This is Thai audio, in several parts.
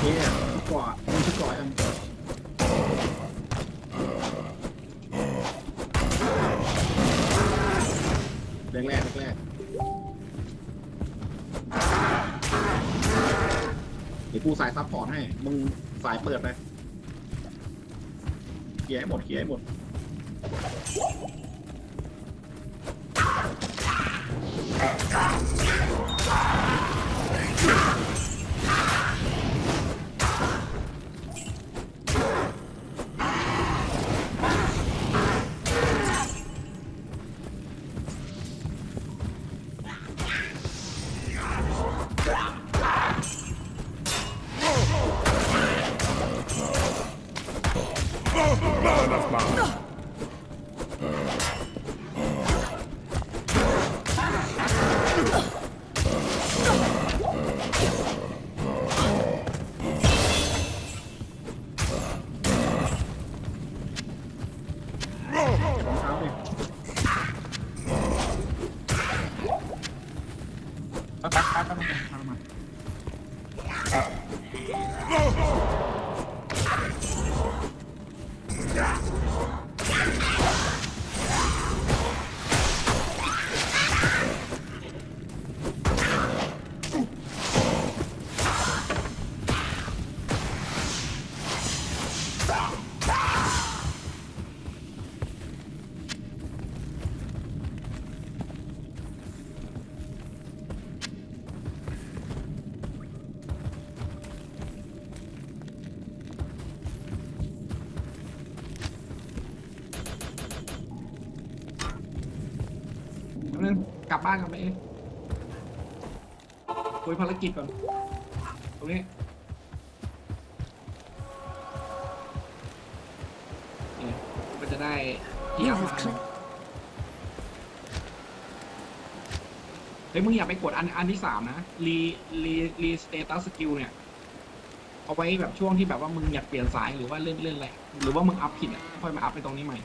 เแรกแรกแรกเดี๋ยวกูสายซับพอร์ตให้ มึงสายเปิดไปเขี่ยให้หมดเขี่ยให้หมด ก็ตักตักก็ม นึงกลับบ้านกันไปเองคุยภารกิจก่อนตรงนี้นี่ก็จะได้ที่ You เอา have มาเฮ้ยมึงอย่าไปกดอันอันที่สามนะรีรีรีสเตตัสสกิลเนี่ย เอาไว้แบบช่วงที่แบบว่ามึงอยากเปลี่ยนสายหรือว่าเล่นเล่นอะไรหรือว่ามึงอัพผิดอะค่อยมาอัพไปตรงนี้ใหม่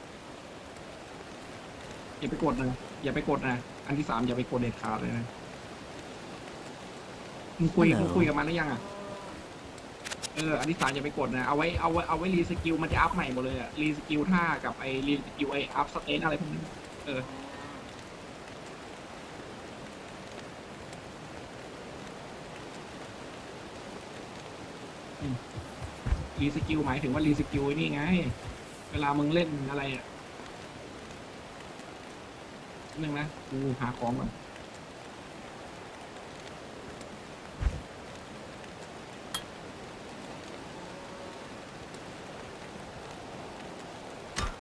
อย่าไปกดนะอย่าไปกดนะอันที่สามอย่าไปกดเด็ดขาดเลยนะมึงคุย Hello มึงคุยกับมันหรือยังอะเอออันที่สามอย่าไปกดนะเอาไว้เอาไว้เอาไว้รีสกิลมันจะอัพใหม่หมดเลยอะรีสกิลท่ากับไอรีสกิลไออัพสเตนอะไรพวกนี้เออรีสกิลหมายถึงว่ารีสกิลนี่ไง เวลามึงเล่นอะไรอะ นึงนะกูหาของก่อน